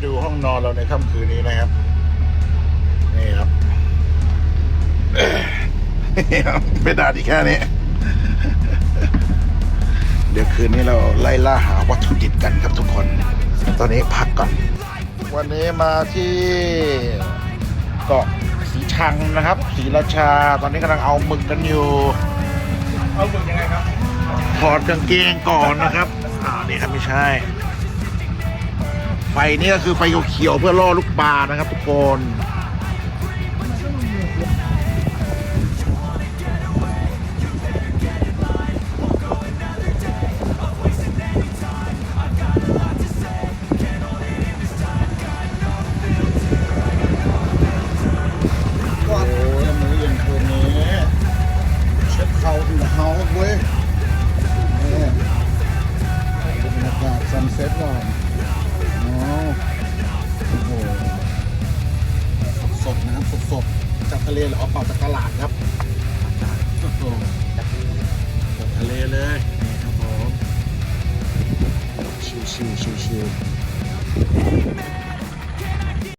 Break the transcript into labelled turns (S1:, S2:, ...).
S1: ในค่ำคืนนี้นะครับ นี่ครับนี่ครับเป็นดาดีแค่นี้ เดี๋ยวคืนนี้เราไล่ล่าหาวัตถุดิบกันครับทุกคน ตอนนี้พักก่อน วันนี้มาที่เกาะสีชังนะครับศรีราชา ตอนนี้กำลังเอาหมึกกันอยู่
S2: เอาหมึกยังไงครับ
S1: ถอดกางเกงก่อนนะครับอ่านี่ครับไม่ใช่ ไฟนี่ก็คือไฟเขียวๆเพื่อล่อลูกปลานะครับทุกคนโอ้ยมื้อเย็นคืนนี้เช็คเขาท์เฮาส์เว้ยนี่ดูบรรยากาศซันเซ็ตก่อนอ๋อ โอ้โหสดๆนะครับสดๆจากทะเลหรือเอาเปล่าจากตลาดครับสดๆจากทะเลเลยนี่ครับผมชิวๆชิวๆ